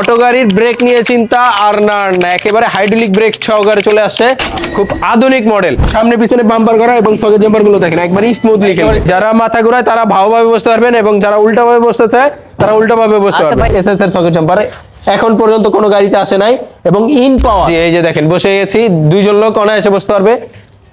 Auto গাড়ির break নিয়ে চিন্তা আর না না একেবারে হাইড্রোলিক ব্রেক সহকারে চলে আসছে। খুব আধুনিক মডেল সামনে পিছনে বাম্পার করা এবং সকেট জাম্পারগুলো দেখেন একবার স্মুথলি যারা মাথা ঘুরায় তারা ভালোভাবে বসতে পারবেন এবং যারা উল্টা ভাবে বসতে চায় তারা উল্টা ভাবে বসতে আচ্ছা পারবেন। এসএস এর সকেট জাম্পার এখন পর্যন্ত কোনো গাড়িতে আসে নাই এবং ইন পাওয়ার এই যে দেখেন বসে গেছি দুইজন লোক অনায়াসে বসতে পারবে।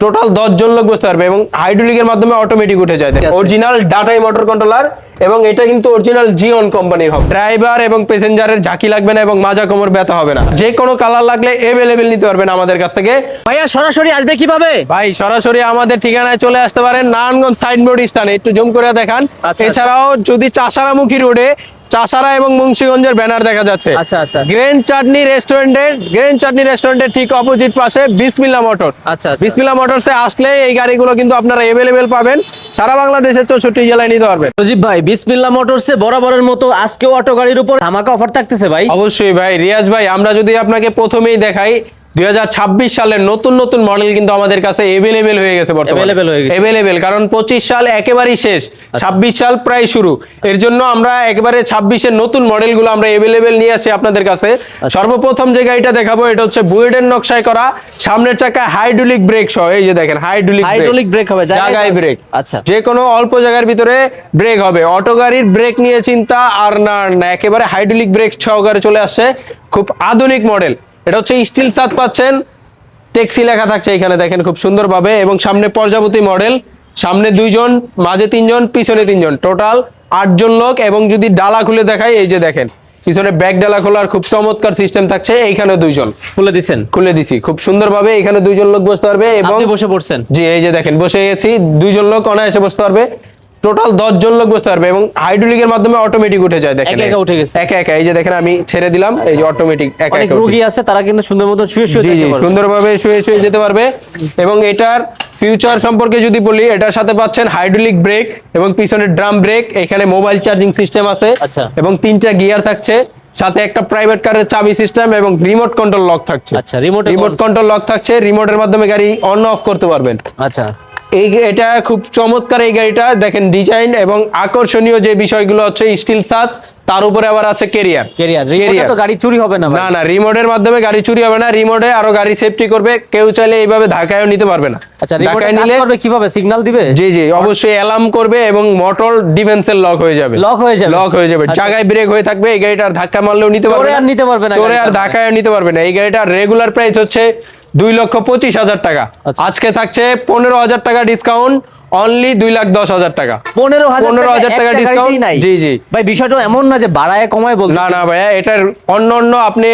টোটাল দশ জন লোক বসতে পারবে এবং হাইড্রোলিকের মাধ্যমে অটোমেটিক উঠে যায়। অরিজিনাল ডাটাই মোটর কন্ট্রোলার এবং এটা কিন্তু অরিজিনাল জিওন কোম্পানির হবে। ড্রাইভার এবং প্যাসেঞ্জারের ঝাঁকি লাগবে না এবং মাজা কোমর ব্যথা হবে না। যে কোনো কালার লাগলে এভেলেবেল নিতে পারবেন আমাদের কাছ থেকে। ভাইয়া সরাসরি আসবে কীভাবে? ভাই সরাসরি আমাদের ঠিকানায় চলে আসতে পারেন। নারায়ণগঞ্জ সাইনবোর্ড স্থানে। একটু জুম করে দেখান। আচ্ছা। এছাড়াও যদি চাষারামুখী রোডে চাষারা এবং মুন্সিগঞ্জের ব্যানার দেখা যাচ্ছে। আচ্ছা, আচ্ছা। গ্রেন চাটনি রেস্টুরেন্টের গ্রেন চাটনি রেস্টুরেন্টের ঠিক অপোজিট পাশে বিসমিল্লা মোটর। আচ্ছা, আচ্ছা। বিসমিল্লা মোটরসে আসলে এই গাড়িগুলো কিন্তু আপনারা এভেলেবেল পাবেন। সারা বাংলাদেশের চৌষট্টি জেলায় নিতে পারবেন। সজীব ভাই বিসমিল্লা মোটরসে বরাবরের মতো আজকেও অটো গাড়ির উপর ধামাকা অফার থাকতেছে ভাই? অবশ্যই ভাই রিয়াজ ভাই আমরা যদি আপনাকে প্রথমেই দেখাই দুই হাজার ছাব্বিশ সালের নতুন নতুন মডেল কিন্তু আমাদের কাছে এভেলেবেল হয়ে গেছে বর্তমানে। হয়ে। আচ্ছা। এভেলেবেল কারণ পঁচিশ সাল একেবারেই শেষ। ছাব্বিশ সাল প্রায় শুরু। এর জন্য আমরা একেবারে ছাব্বিশের নতুন মডেলগুলো আমরা এভেলেবেল নিয়ে আসি আপনাদের কাছে। আচ্ছা। সর্বপ্রথম যে গাড়িটা দেখাবো এটা হচ্ছে বুয়েটের নকশায় করা। সামনের চাকায় হাইড্রোলিক ব্রেক সহ এই যে দেখেন হাইড্রোলিক হাইড্রোলিক ব্রেক হবে জায়গায় ব্রেক আচ্ছা। যে কোনো অল্প জায়গার ভিতরে ব্রেক হবে। অটো গাড়ির ব্রেক নিয়ে চিন্তা আর না আর না। একেবারে হাইড্রোলিক ব্রেক সহকারে চলে আসছে। খুব আধুনিক মডেল এটা হচ্ছে স্টিল সাত পাচ্ছেন। টেক্সি লেখা থাকছে এখানে দেখেন খুব সুন্দরভাবে। এবং সামনে প্রজাপতি মডেল সামনে দুইজন মাঝে তিনজন পিছনে তিনজন। টোটাল আটজন লোক এবং যদি ডালা খুলে দেখাই এই যে দেখেন পিছনে ব্যাগ ডালা খোলার খুব চমৎকার সিস্টেম থাকছে এইখানে দুইজন। খুলে দিছেন? খুলে দিছি খুব সুন্দরভাবে এখানে দুইজন লোক বসতে পারবে এবং বসে পড়ছেন? জি এই যে দেখেন বসে গেছি দুইজন লোক অনায়াসে বসতে পারবে। টোটাল দশ জন লোক বসতে পারবে এবং হাইড্রোলিকের মাধ্যমে অটোমেটিক উঠে যায় দেখেন একা উঠে গেছে। একা একা এই যে দেখেন আমি ছেড়ে দিলাম এই যে অটোমেটিক একা একা রোগী আছে তারা কিন্তু সুন্দর মতো শুয়ে শুয়ে জি পারবে। সুন্দরভাবে শুয়ে শুয়ে যেতে পারবে এবং এটার ফিউচার সম্পর্কে যদি বলি এটার সাথে পাচ্ছেন হাইড্রোলিক ব্রেক এবং পিছনে ড্রাম ব্রেক এখানে মোবাইল চার্জিং সিস্টেম আছে আচ্ছা। এবং তিনটা গিয়ার থাকছে সাথে একটা প্রাইভেট কারের চাবি সিস্টেম এবং রিমোট কন্ট্রোল লক থাকছে। আচ্ছা, রিমোট রিমোট কন্ট্রোল লক থাকছে রিমোটের মাধ্যমে গাড়ি অন অফ করতে পারবেন। আচ্ছা। এই এটা খুব চমৎকার এই গাড়িটা। দেখেন ডিজাইন এবং আকর্ষণীয় যে বিষয়গুলো হচ্ছে স্টিল সাত তার উপরে আবার আছে কেরিয়ার ক্যারিয়ার। রিমোটে তো গাড়ি চুরি হবে না না না রিমোটের মাধ্যমে গাড়ি চুরি হবে না। রিমোটে আরও গাড়ি সেফটি করবে। কেউ চাইলে এইভাবে ধাক্কায়ও নিতে পারবে না। আচ্ছা রিমোটে কাজ নিলে করবে কীভাবে? সিগন্যাল দিবে? জি জি অবশ্যই অ্যালার্ম করবে এবং মোটর ডিফেন্সের লক হয়ে যাবে। লক হয়ে যাবে। লক হয়ে যাবে। আচ্ছা। জায়গায় ব্রেক হয়ে থাকবে এই গাড়িটা আর ধাক্কা মারলেও নিতে পারবে না। আর নিতে পারবে না চোরে আর গাড়িটা। ধাক্কায় নিতে পারবে না। এই গাড়িটার রেগুলার প্রাইস হচ্ছে দুই লক্ষ পঁচিশ হাজার টাকা। আচ্ছা। আজকে থাকছে পনেরো হাজার টাকা ডিসকাউন্ট অনলি দুই লাখ দশ হাজার টাকা। পনেরো পনেরো হাজার টাকা ডিসকাউন্ট নাই। জি জি। ভাই বিষয়টা এমন না যে বাড়ায় কমায় বলতে না না ভাইয়া এটার অন্য অন্য আপনি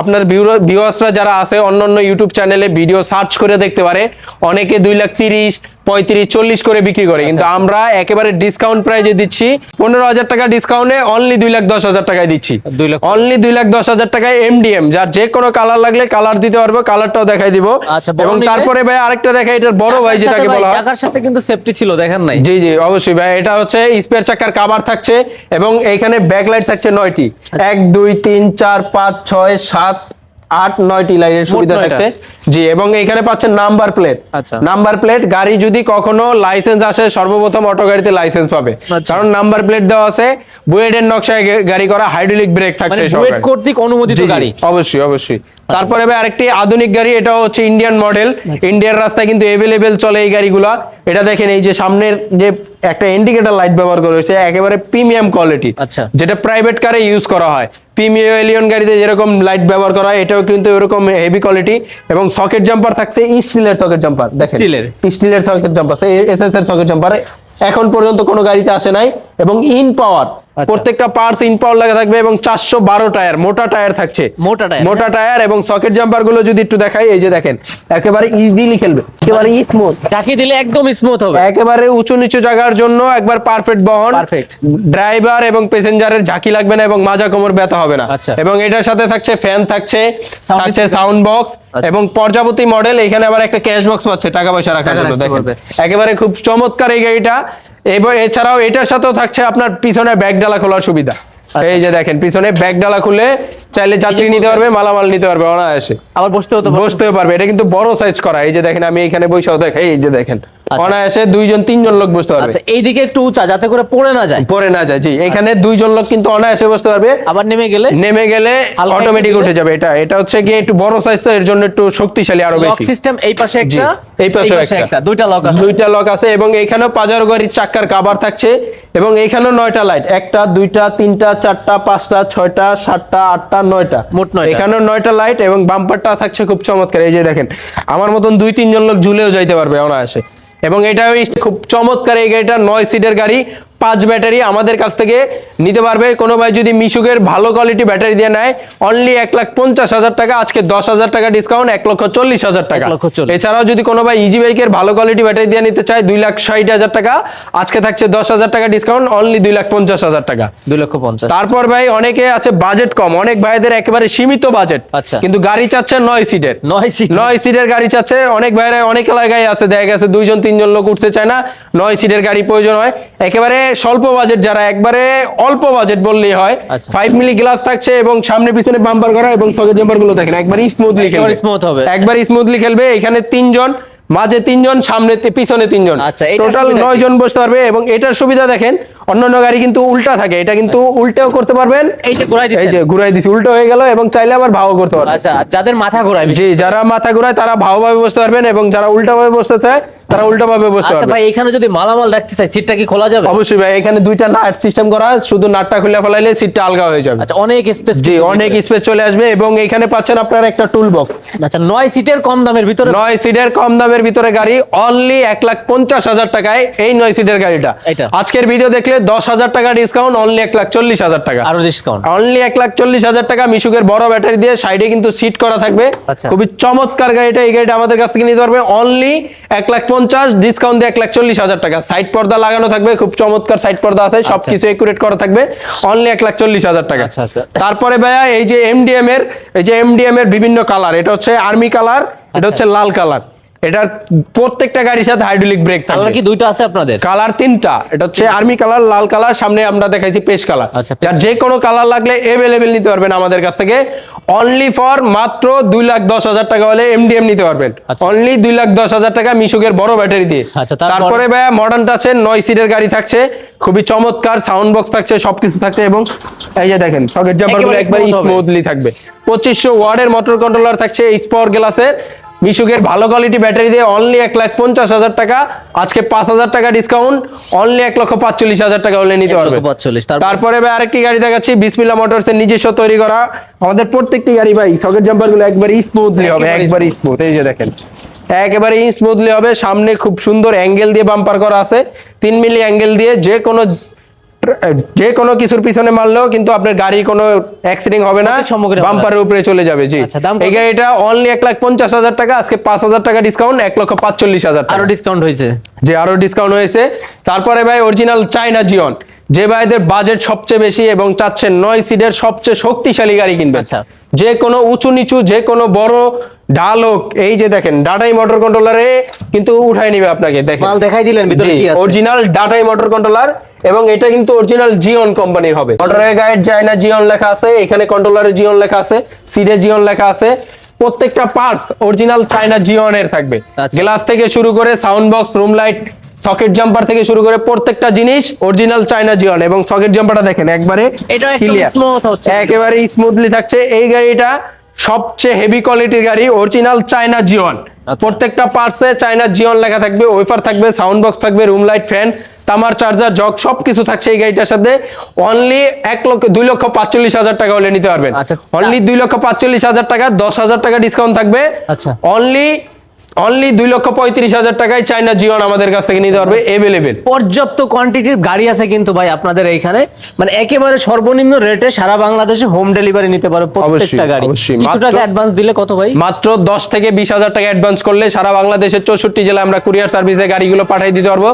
আপনার ভিউয়ার্সরা যারা আছে অন্য অন্য ইউটিউব চ্যানেলে ভিডিও সার্চ করে দেখতে পারে। অনেকে দুই লাখ তিরিশ পঁয়ত্রিশ চল্লিশ করে বিক্রি করে। কিন্তু আচ্ছা। আমরা একেবারে ডিসকাউন্ট প্রাইজে দিচ্ছি পনেরো হাজার টাকা ডিসকাউন্টে অনলি দুই লাখ দশ হাজার টাকায় দিচ্ছি। দুই লাখ অনলি দুই লাখ দশ হাজার টাকায় এমডিএম যার যে কোনো কালার লাগলে কালার দিতে পারব কালারটাও দেখাই দিব। আচ্ছা, এবং তারপরে ভাই আরেকটা দেখাই এটার বড় ভাই যেটাকে বলা হয় চাকার সাথে কিন্তু সেফটি ছিল দেখেন নাই? জি জি অবশ্যই ভাই এটা হচ্ছে স্পেয়ার চাকার কাভার থাকছে এবং এখানে ব্যাকলাইট থাকছে নয়টি। আচ্ছা। এক দুই তিন চার পাঁচ ছয় সাত আট নয়টি লাইনের সুবিধা থাকছে। জি এবং এখানে পাচ্ছেন নাম্বার প্লেট। আচ্ছা। নাম্বার প্লেট গাড়ি যদি কখনো লাইসেন্স আসে সর্বপ্রথম অটো গাড়িতে লাইসেন্স পাবে। আচ্ছা। কারণ নাম্বার প্লেট দেওয়া আছে বুয়েটের নকশায় গাড়ি করা হাইড্রোলিক ব্রেক মানে থাকছে সব কর্তৃক অনুমোদিত গাড়ি? অবশ্যই অবশ্যই। তারপরে ভাই আরেকটি আধুনিক গাড়ি এটা হচ্ছে ইন্ডিয়ান মডেল। ইন্ডিয়ান রাস্তায় কিন্তু এভেলেবেল চলে এই গাড়িগুলা এটা দেখেন এই যে সামনের যে একটা ইন্ডিকেটর লাইট ব্যবহার করা হয়েছে একেবারে প্রিমিয়াম কোয়ালিটি আচ্ছা। যেটা প্রাইভেট কারে ইউজ করা হয় প্রিমিয়াম এলিয়ন গাড়িতে যেরকম লাইট ব্যবহার করা হয় এটাও কিন্তু এরকম হেভি কোয়ালিটি এবং সকেট জাম্পার থাকছে স্টিলের সকেট জাম্পার দেখেন স্টিলের? স্টিলের সকেট জাম্পার এসএস এর সকেট জাম্পার এখন পর্যন্ত কোনো গাড়িতে আসে নাই এবং ইন পাওয়ার। প্রত্যেকটা পার্টস ইন পাওয়ার লাগা থাকবে এবং চারশো বারো টায়ার মোটা টায়ার থাকছে। মোটা টায়ার মোটা টায়ার এবং সকেট জাম্পারগুলো যদি একটু দেখাই এই যে দেখেন একেবারে ইজিলি খেলবে একেবারে স্মুথ চাকি দিলে একদম স্মুথ হবে। একেবারে উঁচু নিচু জায়গার জন্য একবার পারফেক্ট বহন Perfect. ড্রাইভার এবং প্যাসেঞ্জারের ঝাঁকি লাগবে না এবং মাজা কোমর ব্যথা হবে না। আচ্ছা। এবং এটার সাথে থাকছে ফ্যান থাকছে থাকছে সাউন্ড বক্স আচ্ছা। এবং পর্যাবতী মডেল এখানে আবার একটা ক্যাশ বক্স পাচ্ছে টাকা পয়সা রাখার জন্য দেখেন। একেবারে খুব চমৎকার এই গাড়িটা। এবং এছাড়াও এটার সাথেও থাকছে আপনার পিছনে ব্যাগ ডালা খোলার সুবিধা। আচ্ছা। এই যে দেখেন পিছনে ব্যাগ ডালা খুলে চাইলে যাত্রী নিতে পারবে মালামাল নিতে পারবে অনায়াসে। আবার বসতে হতো বসতেও পারবে এটা কিন্তু বড় সাইজ করা। এই যে দেখেন আমি এখানে বৈশাখ দেখ এই যে দেখেন অনায়াসে দুইজন তিনজন লোক বসতে পারবে। আচ্ছা এইদিকে একটু উঁচা যাতে করে পড়ে না যায়। পরে না যায় জি। এখানে দুইজন লোক কিন্তু অনায়াসে বসতে পারবে। আবার নেমে গেলে? নেমে গেলে অটোমেটিক উঠে যাবে এটা। এটা হচ্ছে গিয়ে একটু বড় সাইজ তো এর জন্য একটু শক্তিশালী আরও লক সিস্টেম এই পাশে একটা এই পাশেও একটা। দুইটা লক আছে। দুইটা লক আছে এবং এখানেও পাজারো গাড়ির চাক্কার কাভার থাকছে এবং এখানেও নয়টা লাইট একটা দুইটা তিনটা চারটা পাঁচটা ছয়টা সাতটা আটটা নয়টা। মোট নয়টা। এখানেও নয়টা লাইট এবং বাম্পারটা থাকছে খুব চমৎকার। এই যে দেখেন আমার মতন দুই তিনজন লোক ঝুলেও যাইতে পারবে অনায়াসে। এবং এটা খুব চমৎকার এই গাড়িটা নয় সিটের গাড়ি। পাঁচ ব্যাটারি আমাদের কাছ থেকে নিতে পারবে। কোনো ভাই যদি মিশুকের ভালো কোয়ালিটি ব্যাটারি দিয়ে নেয় অনলি এক লাখ পঞ্চাশ হাজার টাকা আজকে দশ হাজার টাকা ডিসকাউন্ট এক লক্ষ চল্লিশ হাজার টাকা। এছাড়াও যদি কোনো ভাই ইজি বাইকের ভালো কোয়ালিটি ব্যাটারি দিয়ে নিতে চায় দুই লাখ ষাট হাজার টাকা আজকে থাকছে দশ হাজার টাকা ডিসকাউন্ট অনলি দুই লাখ পঞ্চাশ হাজার টাকা। দুই লক্ষ পঞ্চাশ। তারপর ভাই অনেকে আছে বাজেট কম অনেক ভাইদের একেবারে সীমিত বাজেট আচ্ছা। কিন্তু গাড়ি চাচ্ছে নয় সিটের নয় সিট নয় সিটের গাড়ি চাচ্ছে অনেক ভাইরা অনেক এলাকায় আছে দেখা গেছে দুইজন তিনজন লোক উঠতে চায় না নয় সিটের গাড়ি প্রয়োজন হয়। একেবারে স্বল্প বাজেট যারা একবারে অল্প বাজেট বললেই হয় আচ্ছা। ফাইভ মিলি গ্লাস থাকছে এবং সামনে পিছনে বাম্পার করা এবং সকেট জাম্পারগুলো দেখেন একবারই স্মুথলি খেলবে। smooth হবে। একবার স্মুথলি খেলবে এখানে তিনজন মাঝে তিনজন সামনে পিছনে তিনজন। আচ্ছা, এটার টোটাল সুবিধা নয় জন বসতে পারবে এবং এটার সুবিধা দেখেন অন্যান্য গাড়ি কিন্তু উল্টা থাকে এটা কিন্তু উল্টেও করতে পারবেন। এই যে ঘোরাই এই যে ঘুরাই দিছি উল্টো হয়ে গেল এবং চাইলে আবার ভাও করতে পারবে আচ্ছা যাদের মাথা ঘোরায় জি যারা মাথা ঘুরায় তারা ভাওভাবে বসতে পারবেন এবং যারা উল্টা ভাবে বসতে চায় তারা উল্টা ভাবে বসতে আচ্ছা ভাই এখানে যদি মালামাল রাখতে চাই সিটটা কি খোলা যাবে? অবশ্যই ভাই এখানে দুইটা নাট সিস্টেম করা শুধু নাটটা খুলে ফেলাইলে সিটটা আলগা হয়ে যাবে। আচ্ছা অনেক স্পেস জি অনেক স্পেস চলে আসবে এবং এখানে পাচ্ছেন আপনার একটা টুল বক্স আচ্ছা নয় সিটের কম দামের ভিতরে নয় সিটের কম দামের ভিতরে গাড়ি অনলি এক লাখ পঞ্চাশ হাজার টাকায় এই নয় সিটের গাড়িটা। আজকের ভিডিও দেখলে দশ হাজার টাকা ডিসকাউন্ট অনলি এক লাখ চল্লিশ হাজার টাকা। আরও ডিসকাউন্ট অনলি এক লাখ চল্লিশ হাজার টাকা মিশুকের বড় ব্যাটারি দিয়ে সাইডে কিন্তু সিট করা থাকবে। আচ্ছা। খুবই চমৎকার গাড়িটা এই গাড়িটা আমাদের কাছ থেকে নিতে পারবে। অনলি এক লাখ পঞ্চাশ ডিসকাউন্ট দিয়ে এক লাখ চল্লিশ হাজার টাকা সাইড পর্দা লাগানো থাকবে খুব চমৎকার সাইড পর্দা আছে সবকিছু একুরেট করা থাকবে অনলি এক লাখ চল্লিশ হাজার টাকা আচ্ছা, আচ্ছা। তারপরে ভাইয়া এই যে এমডিএম এর এই যে এমডিএম এর বিভিন্ন কালার এটা হচ্ছে আর্মি কালার এটা আচ্ছা। হচ্ছে লাল কালার এটার প্রত্যেকটা গাড়ির সাথে হাইড্রোলিক ব্রেক কালার কি দুইটা আছে আপনাদের? কালার তিনটা। এটা হচ্ছে আর্মি কালার লাল কালার সামনে আমরা দেখাইছি পেশ কালার আচ্ছা, যে কোনো কালার লাগলে এভেলেবেল নিতে পারবেন আমাদের কাছ থেকে। অনলি ফর মাত্র দুই লাখ দশ হাজার টাকা হলে এমডিএম নিতে পারবেন। আচ্ছা। অনলি দুই লাখ দশ হাজার টাকা মিশুকের বড় ব্যাটারি দিয়ে। আচ্ছা, তারপরে? ভাইয়া মডার্ন আছে নয় সিটের গাড়ি থাকছে। খুবই চমৎকার সাউন্ড বক্স থাকছে সবকিছু থাকছে এবং এই যে দেখেন সকেট জাম্পারগুলো একবার স্মুথলি থাকবে। পঁচিশশো ওয়ার্ডের মোটর কন্ট্রোলার থাকছে স্পর গ্লাসের মিশুকের ভালো কোয়ালিটি ব্যাটারি দিয়ে অনলি এক লাখ পঞ্চাশ হাজার টাকা আজকে পাঁচ হাজার টাকা ডিসকাউন্ট অনলি এক লক্ষ পাঁচচল্লিশ হাজার টাকা হলে নিতে পারবে। পাঁচচল্লিশ, তারপরে? ভাই আরেকটি গাড়ি দেখাচ্ছি বিসমিল্লা মোটরস এর নিজস্ব তৈরি করা। আমাদের প্রত্যেকটি গাড়ি ভাই সকেট জাম্পারগুলো একবারই স্মুথলি হবে একবার স্মুথ এই যে দেখেন। একেবারে স্মুথলি হবে সামনে খুব সুন্দর অ্যাঙ্গেল দিয়ে বাম্পার করা আছে। তিন মিলি অ্যাঙ্গেল দিয়ে যে কোনো যে কোনো কিছুর পিছনে মারলেও কিন্তু আপনার গাড়ি কোনো অ্যাক্সিডেন্ট হবে না। বাম্পারের উপরে চলে যাবে জি। আচ্ছা, এই গাড়িটা অনলি এক লাখ পঞ্চাশ হাজার টাকা আজকে পাঁচ হাজার টাকা ডিসকাউন্ট এক লক্ষ পাঁচচল্লিশ হাজার আরও ডিসকাউন্ট হয়েছে। যে আরও ডিসকাউন্ট হয়েছে। তারপরে ভাই অরিজিনাল চাইনা জিওন যে ভাইদের বাজেট সবচেয়ে বেশি এবং চাচ্ছেন নয় সিটের সবচেয়ে শক্তিশালী গাড়ি কিনবে আচ্ছা। যে কোনো উঁচু নিচু যে কোনো বড় ঢাল হোক এই যে দেখেন ডাটাই মোটর কন্ট্রোলারে কিন্তু উঠাই নিবে আপনাকে দেখেন। মাল দেখাই দিলেন ভিতরে অরিজিনাল ডাটাই মোটর কন্ট্রোলার এবং এটা কিন্তু অরিজিনাল জিওন কোম্পানির হবে। মোটরের গাইড চায়না জিওন লেখা আছে এখানে কন্ট্রোলারে জিওন লেখা আছে সিডে জিওন লেখা আছে। প্রত্যেকটা পার্টস অরিজিনাল চায়না জিওনের থাকবে। আচ্ছা। গ্লাস থেকে শুরু করে sound box room light socket jumper থেকে শুরু করে প্রত্যেকটা জিনিস অরিজিনাল চায়না জিওন এবং সকেট জাম্পারটা দেখেন একবারে এটা smooth হচ্ছে। একেবারে স্মুথলি থাকছে। এই গাড়িটা সবচেয়ে হেভি কোয়ালিটির গাড়ি অরিজিনাল চায়না জিওন আচ্ছা। প্রত্যেকটা পার্টসে চায়না জিওন লেখা থাকবে ওয়েফার থাকবে সাউন্ড বক্স থাকবে রুম লাইট ফ্যান তামার চার্জার জগ সব কিছু থাকছে এই গাড়িটার সাথে অনলি এক লক্ষ দুই লক্ষ পাঁচচল্লিশ হাজার টাকা হলে নিতে পারবেন আচ্ছা। অনলি দুই লক্ষ পাঁচচল্লিশ হাজার টাকা দশ হাজার টাকা ডিসকাউন্ট থাকবে আচ্ছা। অনলি অনলি দুই লক্ষ পঁয়ত্রিশ হাজার টাকায় চায়না জিওন আমাদের কাছ থেকে নিতে পারবে এভেলেবেল পর্যাপ্ত কোয়ান্টিটির গাড়ি আছে কিন্তু ভাই আপনাদের এইখানে। মানে একেবারে সর্বনিম্ন রেটে সারা বাংলাদেশে হোম ডেলিভারি নিতে পারো প্রত্যেকটা গাড়ি। কিছু টাকা অ্যাডভান্স দিলে কত ভাই? মাত্র দশ থেকে বিশ হাজার টাকা অ্যাডভান্স করলে সারা বাংলাদেশের চৌষট্টি জেলায় আমরা কুরিয়ার সার্ভিসে গাড়িগুলো পাঠিয়ে দিতে পারব।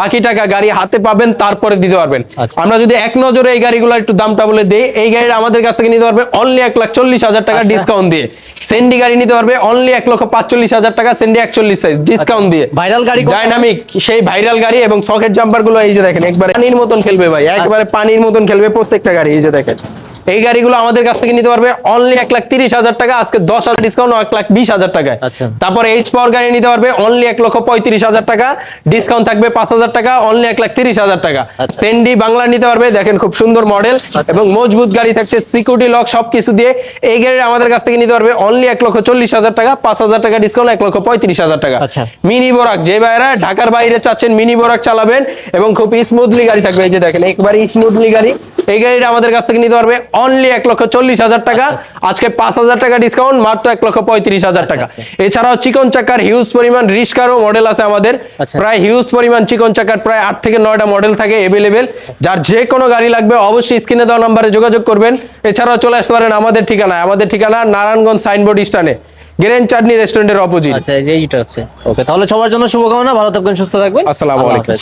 বাকি টাকা গাড়ি হাতে পাবেন তারপরে দিতে পারবেন। আচ্ছা। আমরা যদি এক নজরে এই গাড়িগুলো একটু দামটা বলে দিই এই গাড়িটা আমাদের কাছ থেকে নিতে পারবে অনলি এক লাখ চল্লিশ হাজার টাকা আচ্ছা। ডিসকাউন্ট দিয়ে। সেন্ডি গাড়ি নিতে পারবে অনলি এক লক্ষ পাঁচচল্লিশ হাজার টাকা সেন্ডি একচল্লিশ সাইজ ডিসকাউন্ট দিয়ে ভাইরাল গাড়ি কত? ডাইনামিক সেই ভাইরাল গাড়ি এবং সকেট জাম্পারগুলো এই যে দেখেন একবারে পানির মতন খেলবে ভাই একবারে পানির মতন খেলবে প্রত্যেকটা গাড়ি এই যে দেখেন এই গাড়িগুলো আমাদের কাছ থেকে নিতে পারবে অনলি এক লাখ তিরিশ হাজার টাকা আজকে দশ হাজার ডিসকাউন্ট এক লাখ বিশ হাজার টাকায় আচ্ছা। তারপর এইচ পাওয়ার গাড়ি নিতে পারবে অনলি এক লক্ষ পঁয়ত্রিশ হাজার টাকা ডিসকাউন্ট থাকবে পাঁচ হাজার টাকা অনলি এক লাখ তিরিশ হাজার টাকা আচ্ছা। সেন্ডি বাংলা নিতে পারবে দেখেন খুব সুন্দর মডেল আচ্ছা। এবং মজবুত গাড়ি থাকছে সিকিউরিটি লক সবকিছু দিয়ে এই গাড়ি আমাদের কাছ থেকে নিতে পারবে অনলি এক লক্ষ চল্লিশ হাজার টাকা পাঁচ হাজার টাকা ডিসকাউন্ট এক লক্ষ পঁয়ত্রিশ হাজার টাকা আচ্ছা। মিনি বোরাক যে ভাইরা ঢাকার বাইরে চাচ্ছেন মিনি বোরাক চালাবেন এবং খুব স্মুথলি গাড়ি থাকবে এই যে দেখেন একবারে স্মুথলি গাড়ি এই গাড়িটা আমাদের কাছ থেকে নিতে পারবে অনলি এক লক্ষ চল্লিশ হাজার টাকা। আজকে পাঁচ হাজার টাকা ডিসকাউন্ট মাত্র এক লক্ষ পঁয়ত্রিশ হাজার টাকা। আচ্ছা। এছাড়াও চিকন চাকার হিউজ পরিমাণ রিস্কারও মডেল আছে আমাদের। আচ্ছা। প্রায় হিউজ পরিমাণ চিকন চাকার প্রায় আট থেকে নয়টা মডেল থাকে এভেলেবেল যার যে কোনো গাড়ি লাগবে অবশ্যই স্ক্রিনে দেওয়া নাম্বারে যোগাযোগ করবেন। এছাড়াও চলে আসতে পারেন আমাদের ঠিকানায়। আমাদের ঠিকানা নারায়ণগঞ্জ সাইনবোর্ড স্টানে গ্রেন চাটনি রেস্টুরেন্টের অপোজিট আচ্ছা এই যে এইটা আছে ওকে তাহলে সবার জন্য শুভকামনা। ভালো থাকবেন সুস্থ থাকবেন। আসসালামু আলাইকুম।